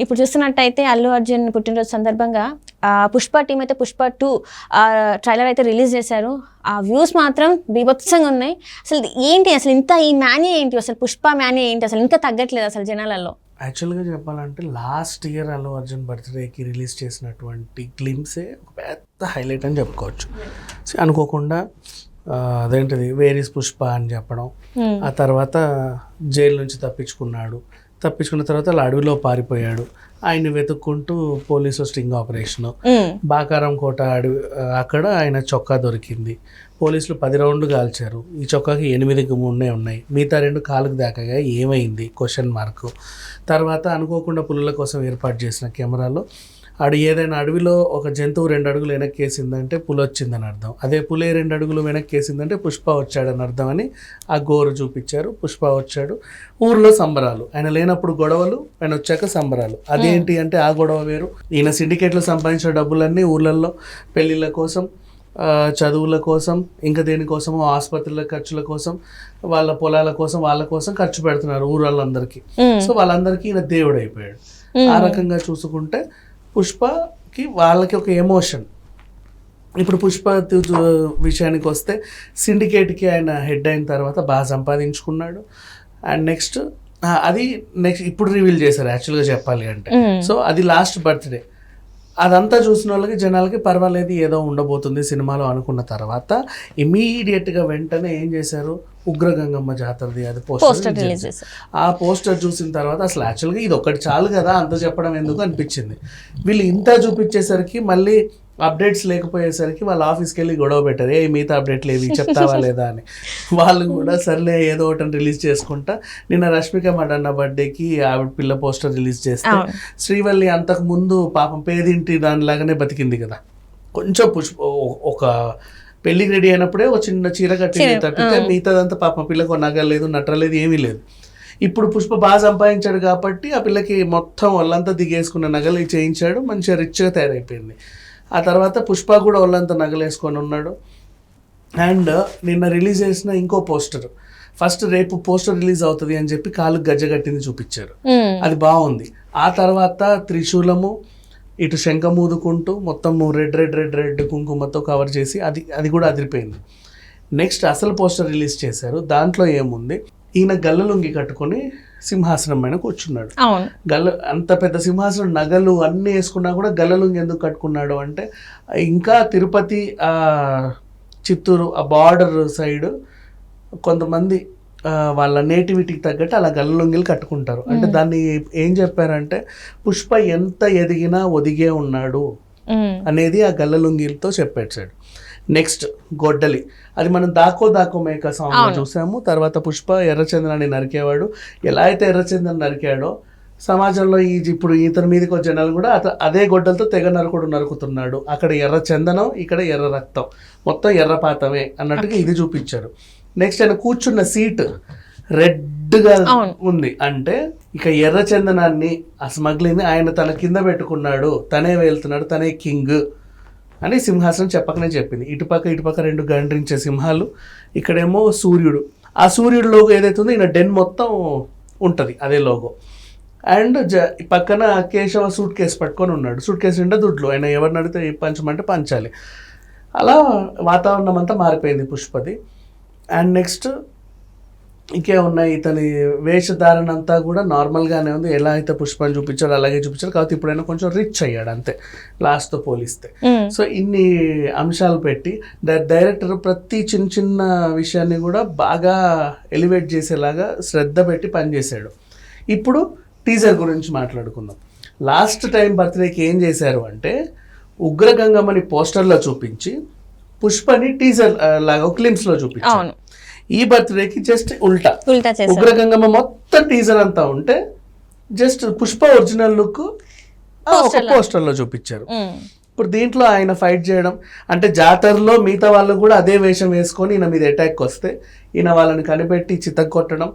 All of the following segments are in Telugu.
ఇప్పుడు చూస్తున్నట్టయితే అల్లు అర్జున్ పుట్టినరోజు సందర్భంగా పుష్ప టీం అయితే పుష్ప టూ ట్రైలర్ అయితే రిలీజ్ చేశారు. ఆ వ్యూస్ మాత్రం బీభత్సంగా ఉన్నాయి. అసలు ఏంటి అసలు ఇంత ఈ మ్యానీ ఏంటి? అసలు పుష్ప మ్యానీ ఏంటి? అసలు ఇంకా తగ్గట్లేదు అసలు జనాలలో. యాక్చువల్గా చెప్పాలంటే లాస్ట్ ఇయర్ అల్లు అర్జున్ బర్త్డేకి రిలీజ్ చేసినటువంటి గ్లిమ్సే ఒక పెద్ద హైలైట్ అని చెప్పుకోవచ్చు. సో అనుకోకుండా అదేంటిది వేరీస్ పుష్ప అని చెప్పడం. Hmm. ఆ తర్వాత జైలు నుంచి తప్పించుకున్నాడు. తప్పించుకున్న తర్వాత అలా అడవిలో పారిపోయాడు. ఆయన్ని వెతుక్కుంటూ పోలీసు స్టింగ్ ఆపరేషను. బాకారం కోట అడవి అక్కడ ఆయన చొక్కా దొరికింది. పోలీసులు పది రౌండ్లు కాల్చారు. ఈ చొక్కాకి ఎనిమిదికి మూడే ఉన్నాయి. మిగతా రెండు కాలుకు దాకాగా ఏమైంది? క్వశ్చన్ మార్క్ తర్వాత అనుకోకుండా పులుల కోసం ఏర్పాటు చేసిన కెమెరాలో ఆడు ఏదైనా అడవిలో ఒక జంతువు రెండు అడుగులు వెనక్కి వేసిందంటే పులి వచ్చిందని అర్థం. అదే పులే రెండు అడుగులు వెనక్కి వేసిందంటే పుష్ప వచ్చాడని అర్థం అని ఆ గోరు చూపించారు. పుష్ప వచ్చాడు. ఊర్లో సంబరాలు. ఆయన లేనప్పుడు గొడవలు ఆయన వచ్చాక సంబరాలు. అదేంటి అంటే ఆ గొడవ వేరు. ఈయన సిండికేట్లో సంపాదించిన డబ్బులన్నీ ఊర్లలో పెళ్ళిళ్ళ కోసం చదువుల కోసం ఇంకా దేనికోసమో ఆసుపత్రుల ఖర్చుల కోసం వాళ్ళ పొలాల కోసం వాళ్ళ కోసం ఖర్చు పెడుతున్నారు ఊరాళ్ళందరికీ. ఉమ్, సో వాళ్ళందరికీ ఈయన దేవుడు అయిపోయాడు ఆ రకంగా చూసుకుంటే పుష్పకి వాళ్ళకి ఒక ఎమోషన్. ఇప్పుడు పుష్ప విషయానికి వస్తే సిండికేట్కి ఆయన హెడ్ అయిన తర్వాత బాగా సంపాదించుకున్నాడు. అండ్ నెక్స్ట్ అది నెక్స్ట్ ఇప్పుడు రివీల్ చేశారు యాక్చువల్గా చెప్పాలి అంటే. సో అది లాస్ట్ బర్త్డే. అదంతా చూసిన వాళ్ళకి జనాలకి పర్వాలేదు ఏదో ఉండబోతుంది సినిమాలో అనుకున్న తర్వాత ఇమీడియట్గా వెంటనే ఏం చేశారు? ఉగ్రగంగమ్మ జాతరది అది పోస్టర్ ఆ పోస్టర్ చూసిన తర్వాత అసలు యాక్చువల్గా ఇది ఒకటి చాలు కదా అంత చెప్పడం ఎందుకు అనిపించింది. వీళ్ళు ఇంత చూపించేసరికి మళ్ళీ అప్డేట్స్ లేకపోయేసరికి వాళ్ళ ఆఫీస్కి వెళ్ళి గొడవ పెట్టారు. ఏ మిగతా అప్డేట్ లేవి చెప్తావా లేదా? అని. వాళ్ళు కూడా సర్లే ఏదో ఒకటి రిలీజ్ చేసుకుంటా. నిన్న రష్మిక మడన్న బర్త్డేకి ఆవిడ పిల్ల పోస్టర్ రిలీజ్ చేస్తే. శ్రీవల్లి అంతకు ముందు పాపం పేదింటి దానిలాగానే బతికింది కదా. కొంచెం పుష్ప ఓ- ఒక పెళ్ళికి రెడీ అయినప్పుడే ఒక చిన్న చీర కట్టింది తప్పితే మిగతాదంతా పాపం పిల్లకు నగలేదు నట్టలేదు ఏమీ లేదు. ఇప్పుడు పుష్ప బాగా సంపాదించాడు కాబట్టి ఆ పిల్లకి మొత్తం ఒళ్ళంతా దిగేసుకున్న నగలు చేయించాడు. మంచిగా రిచ్గా తయారైపోయింది. ఆ తర్వాత పుష్ప కూడా ఒళ్ళంతా నగలేసుకొని ఉన్నాడు. అండ్ నిన్న రిలీజ్ చేసిన ఇంకో పోస్టర్. ఫస్ట్ రేపు పోస్టర్ రిలీజ్ అవుతుంది అని చెప్పి కాలు గజ్జ కట్టింది చూపించారు. అది బాగుంది. ఆ తర్వాత త్రిశూలము ఇటు శంఖ మూదుకుంటూ మొత్తం రెడ్ రెడ్ రెడ్ రెడ్ కుంకుమతో కవర్ చేసి అది అది కూడా అదిరిపోయింది. నెక్స్ట్ అసలు పోస్టర్ రిలీజ్ చేశారు. దాంట్లో ఏముంది? ఈయన గల్లలుంగి కట్టుకొని సింహాసనం పైన కూర్చున్నాడు గల్ల అంత పెద్ద సింహాసనం నగలు అన్నీ వేసుకున్నా కూడా గల్లలుంగి ఎందుకు కట్టుకున్నాడు అంటే ఇంకా తిరుపతి చిత్తూరు ఆ బార్డర్ సైడ్ కొంతమంది వాళ్ళ నేటివిటీకి తగ్గట్టు అలా గల్లలుంగిలు కట్టుకుంటారు. అంటే దాన్ని ఏం చెప్పారంటే పుష్ప ఎంత ఎదిగినా ఒదిగే ఉన్నాడు అనేది ఆ గల్లలుంగిలతో చెప్పేసాడు నెక్స్ట్ గొడ్డలి. అది మనం దాకో దాకో మేక సాంగ్. చూసాము. తర్వాత పుష్ప ఎర్రచందనాన్ని నరికేవాడు. ఎలా అయితే ఎర్రచందనం నరికాడో సమాజంలో ఈ ఇప్పుడు ఇతని మీదకి వచ్చే జనాలు కూడా అత అదే గొడ్డలతో తెగ నరకుడు నరుకుతున్నాడు. అక్కడ ఎర్ర చందనం ఇక్కడ ఎర్ర రక్తం. మొత్తం ఎర్రపాతమే అన్నట్టుగా ఇది చూపించారు. నెక్స్ట్ ఆయన కూర్చున్న సీట్ రెడ్గా. ఉంది. అంటే ఇక ఎర్ర చందనాన్ని ఆ స్మగ్లింగ్ ఆయన తన కింద పెట్టుకున్నాడు. తనే వెళ్తున్నాడు తనే కింగ్. అని సింహాసనం చెప్పకనే చెప్పింది. ఇటుపక్క ఇటుపక్క రెండు గండ్రించే సింహాలు ఇక్కడేమో సూర్యుడు. ఆ సూర్యుడు లోగో ఏదైతే ఉందో ఈయన డెన్ మొత్తం ఉంటుంది అదే లోగో. అండ్ జ ఈ పక్కన కేశవ సూట్ కేసు పట్టుకొని ఉన్నాడు. సూట్ కేసు నిండా దుడ్లు. ఆయన ఎవరిని అడిగితే పంచమంటే పంచాలి. అలా వాతావరణం అంతా మారిపోయింది పుష్పది. అండ్ నెక్స్ట్ ఇంకే ఉన్నాయి. ఇతని వేషధారణ అంతా కూడా నార్మల్గానే ఉంది. ఎలా అయితే పుష్పని చూపించాడు అలాగే చూపించాడు కాబట్టి ఇప్పుడైనా కొంచెం రిచ్ అయ్యాడు అంతే. లాస్ట్తో పోలిస్తే. సో ఇన్ని అంశాలు పెట్టి డైరెక్టర్ ప్రతి చిన్న చిన్న విషయాన్ని కూడా బాగా ఎలివేట్ చేసేలాగా శ్రద్ధ పెట్టి పనిచేశాడు. ఇప్పుడు టీజర్ గురించి మాట్లాడుకుందాం. లాస్ట్ టైం బర్త్డేకి ఏం చేశారు అంటే ఉగ్రగంగమ్మని పోస్టర్లో చూపించి పుష్పని టీజర్ లాగా క్లిమ్స్లో చూపించారు. ఈ బర్త్డేకి జస్ట్ ఉల్టా. ఉగ్రగంగమ్మ మొత్తం టీజర్ అంతా ఉంటే జస్ట్ పుష్ప ఒరిజినల్ లుక్ ఒక పోస్టర్లో చూపించారు. ఇప్పుడు దీంట్లో ఆయన ఫైట్ చేయడం అంటే జాతరలో మిగతా వాళ్ళు కూడా అదే వేషం వేసుకొని ఈయన మీద అటాక్ వస్తే ఈయన వాళ్ళని కనిపెట్టి చితగొట్టడం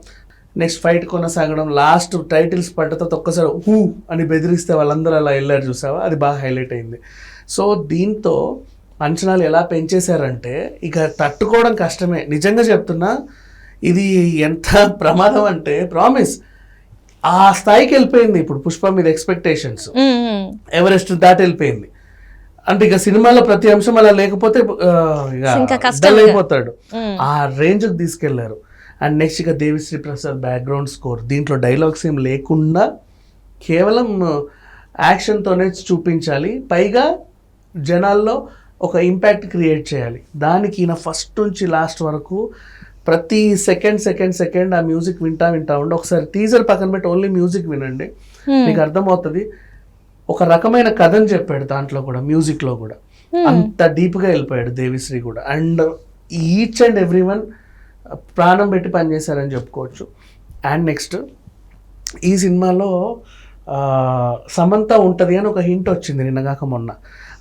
నెక్స్ట్ ఫైట్ కొనసాగడం లాస్ట్ టైటిల్స్ పడ్డతో ఒక్కసారి హూ అని బెదిరిస్తే వాళ్ళందరూ అలా వెళ్ళారు చూసావా? అది బాగా హైలైట్ అయింది. సో దీంతో అంచనాలు ఎలా పెంచేశారంటే ఇక తట్టుకోవడం కష్టమే. నిజంగా చెప్తున్నా ఇది ఎంత ప్రమాదం అంటే ప్రామిస్ ఆ స్థాయికి వెళ్ళిపోయింది ఇప్పుడు పుష్ప మీద ఎక్స్పెక్టేషన్స్. ఎవరెస్ట్ దాటి వెళ్ళిపోయింది. అంటే ఇక సినిమాలో ప్రతి అంశం అలా లేకపోతే ఇక. అయిపోతాడు. ఆ రేంజ్కి తీసుకెళ్ళారు. అండ్ నెక్స్ట్ ఇక దేవిశ్రీ ప్రసాద్ బ్యాక్గ్రౌండ్ స్కోర్ దీంట్లో డైలాగ్స్ ఏం లేకుండా కేవలం యాక్షన్తోనే చూపించాలి. పైగా జనాల్లో ఒక ఇంపాక్ట్ క్రియేట్ చేయాలి. దానికి ఈయన ఫస్ట్ నుంచి లాస్ట్ వరకు ప్రతి సెకండ్ సెకండ్ సెకండ్ ఆ మ్యూజిక్ వింటా వింటా ఉండి. ఒకసారి టీజర్ పక్కన పెట్టి ఓన్లీ మ్యూజిక్ వినండి. Hmm. మీకు అర్థమవుతుంది? ఒక రకమైన కథని చెప్పాడు దాంట్లో కూడా మ్యూజిక్లో కూడా. అంత డీప్గా వెళ్ళిపోయాడు దేవిశ్రీ కూడా. And each and every one ప్రాణం పెట్టి పనిచేశారని చెప్పుకోవచ్చు. అండ్ నెక్స్ట్ ఈ సినిమాలో సమంత ఉంటుంది అని ఒక హింట్ వచ్చింది నిన్నగాక మొన్న.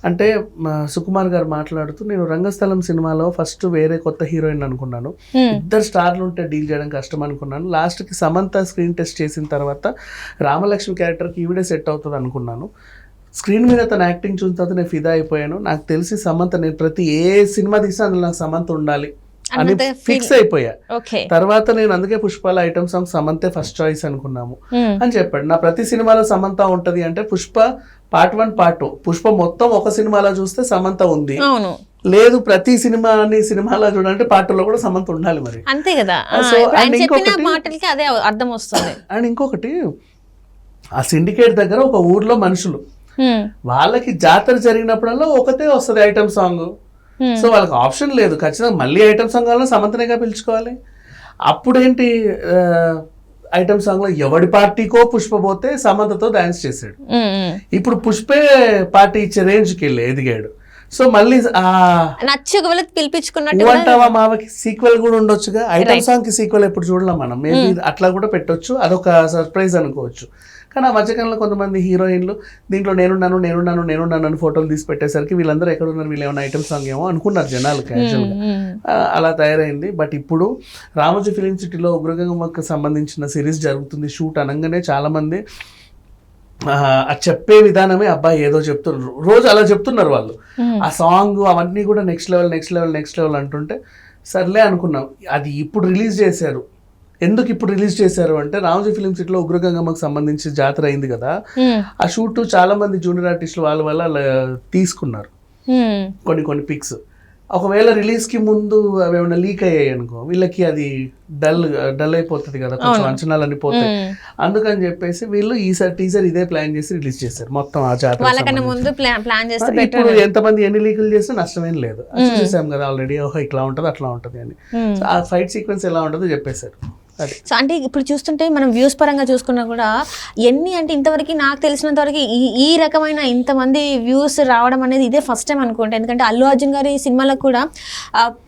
అంటే సుకుమార్ గారు మాట్లాడుతూ నేను రంగస్థలం సినిమాలో ఫస్ట్ వేరే కొత్త హీరోయిన్ అనుకున్నాను. ఇద్దరు స్టార్లు ఉంటే డీల్ చేయడం కష్టం అనుకున్నాను. లాస్ట్కి సమంత స్క్రీన్ టెస్ట్ చేసిన తర్వాత రామలక్ష్మి క్యారెక్టర్కి ఈవిడే సెట్ అవుతుంది అనుకున్నాను. స్క్రీన్ మీద తన యాక్టింగ్ చూసిన తర్వాత నేను ఫిదా అయిపోయాను. నాకు తెలిసి సమంత నేను ప్రతి ఏ సినిమా తీసినా నాకు సమంత ఉండాలి. అని ఫిక్స్ అయిపోయా. తర్వాత నేను అందుకే పుష్పాల ఐటమ్ సాంగ్ సమంతే ఫస్ట్ చాయిస్ అనుకున్నాము. అని చెప్పాడు. నా ప్రతి సినిమాలో సమంత ఉంటది అంటే Pushpa part one part two. Pushpa మొత్తం ఒక సినిమాలో చూస్తే సమంత ఉంది. లేదు ప్రతి సినిమాని సినిమాలో చూడాలంటే పార్ట్లో కూడా సమంత ఉండాలి మరి. అంతే కదా. సో, చెప్పిన ఇంకొకటి- అదే అర్థం వస్తుంది. అండ్ ఇంకొకటి ఆ సిండికేట్ దగ్గర ఒక ఊర్లో మనుషులు. వాళ్ళకి జాతర జరిగినప్పుడల్లా ఒకటే వస్తుంది ఐటమ్ సాంగ్. సో వాళ్ళకి ఆప్షన్ లేదు. ఖచ్చితంగా మళ్ళీ ఐటమ్ సాంగ్ కావాలో సమంతనేగా పిలుచుకోవాలి. అప్పుడేంటి ఐటమ్ సాంగ్లో ఎవడి పార్టీకో పుష్ప పోతే సమంతతో డాన్స్ చేశాడు. ఉమ్, ఉమ్. ఇప్పుడు పుష్పే పార్టీ ఇచ్చే రేంజ్కి వెళ్ళి ఎదిగాడు. సో మళ్ళీ పిలిపించుకున్నట్టు మావకి సీక్వెల్ కూడా ఉండొచ్చుగా? ఐటమ్ సాంగ్కి సీక్వెల్ ఎప్పుడు చూడలేం మనం. మేబీ అట్లా కూడా పెట్టొచ్చు. అదొక సర్ప్రైజ్ అనుకోవచ్చు. కానీ ఆ మధ్యకాలంలో కొంతమంది హీరోయిన్లు దీంట్లో నేనున్నాను నేనున్నాను నేనున్నాను అని ఫోటోలు తీసి పెట్టేసరికి వీళ్ళందరూ ఎక్కడ ఉన్నారు వీళ్ళు ఏమైనా ఐటమ్ సాంగ్ ఏమో అనుకున్నారు జనాలు క్యాజువల్గా అలా తయారైంది. బట్ ఇప్పుడు రామోజీ ఫిలిం సిటీలో ఉగ్రగంగమ్మకు సంబంధించిన సిరీస్ జరుగుతుంది షూట్ అనగానే చాలా మంది ఆ, చెప్పే విధానమే అబ్బాయి ఏదో చెప్తున్నారు. రోజు అలా చెప్తున్నారు వాళ్ళు. ఆ సాంగ్ అవన్నీ కూడా next level next level next level అంటుంటే సర్లే అనుకున్నాం. అది ఇప్పుడు రిలీజ్ చేశారు. ఎందుకు ఇప్పుడు రిలీజ్ చేశారు అంటే రామోజీ ఫిలిం సిటీలో ఉగ్రగంగమ్మకు సంబంధించి జాతర అయింది కదా. ఆ షూట్ చాలా మంది జూనియర్ ఆర్టిస్టులు వాళ్ళ వల్ల తీసుకున్నారు. కొన్ని కొన్ని పిక్స్. ఒకవేళ రిలీజ్కి ముందు అవి ఏమైనా లీక్ అయ్యాయి అనుకో వీళ్ళకి అది డల్ డల్ అయిపోతుంది కదా కొంచెం అంచనాలన్నీ పోతాయి. అందుకని చెప్పేసి వీళ్ళు ఈసారి టీజర్ ఇదే ప్లాన్ చేసి రిలీజ్ చేశారు మొత్తం ఆ జాతర ముందు ప్లాన్ చేస్తే ఇప్పుడు ఎంతమంది ఎన్ని లీకులు చేసినా నష్టమేం లేదు. చూసేసాం కదా ఆల్రెడీ ఓహో ఇట్లా ఉంటుంది అట్లా ఉంటుంది అని. ఆ ఫైట్ సీక్వెన్స్ ఎలా ఉంటుందో చెప్పేశారు. సో అంటే ఇప్పుడు చూస్తుంటే మనం వ్యూస్ పరంగా చూసుకున్నా కూడా ఎన్ని అంటే ఇంతవరకు నాకు తెలిసినంత వరకు ఈ ఈ రకమైన ఇంతమంది వ్యూస్ రావడం అనేది ఇదే ఫస్ట్ టైం అనుకుంటా. ఎందుకంటే అల్లు అర్జున్ గారి సినిమాలకు కూడా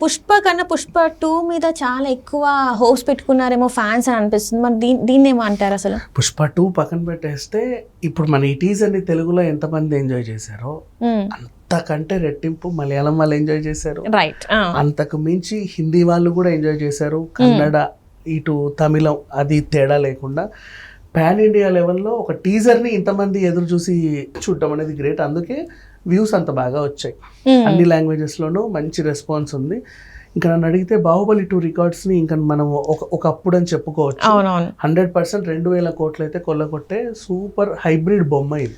పుష్ప కన్నా పుష్ప టూ మీద చాలా ఎక్కువ హోప్స్ పెట్టుకున్నారేమో ఫ్యాన్స్ అని అనిపిస్తుంది. మరి దీని దీన్ని ఏమో అంటారు అసలు? పుష్ప టూ పక్కన పెట్టేస్తే ఇప్పుడు మన ఈ టీజర్ని తెలుగులో ఎంతమంది ఎంజాయ్ చేశారో అంతకంటే రెట్టింపు మలయాళం వాళ్ళు ఎంజాయ్ చేశారు. రైట్ అంతకు మించి హిందీ వాళ్ళు కూడా ఎంజాయ్ చేశారు. కన్నడ ఇటు తమిళం అది తేడా లేకుండా పాన్ ఇండియా లెవెల్లో ఒక టీజర్ని ఇంతమంది ఎదురు చూసి చూడటం అనేది గ్రేట్ అందుకే వ్యూస్ అంత బాగా వచ్చాయి. అన్ని లాంగ్వేజెస్లోనూ మంచి రెస్పాన్స్ ఉంది. ఇంకా నన్ను అడిగితే బాహుబలి టూ రికార్డ్స్ని ఇంకా మనం ఒక ఒకప్పుడు అని చెప్పుకోవచ్చు. హండ్రెడ్ పర్సెంట్ రెండు వేల కోట్లు అయితే కొల్లగొట్టే సూపర్ హైబ్రిడ్ బొమ్మ ఇది.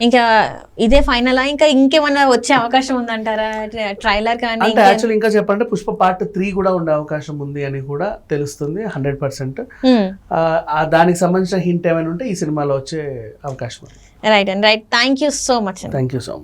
ఇంకా ఇదే ఫైనలా ఇంకా ఇంకేమన్నా వచ్చే అవకాశం ఉందంటారా? ట్రైలర్ కానీ అంటే యాక్చువల్ ఇంకా చెప్పంటే పుష్ప పార్ట్ త్రీ కూడా ఉండే అవకాశం ఉంది అని కూడా తెలుస్తుంది హండ్రెడ్ పర్సెంట్ మ్మ్. దానికి సంబంధించిన హింట్ ఏమైనా ఉంటే ఈ సినిమాలో వచ్చే అవకాశం right and right thank you so much thank you so much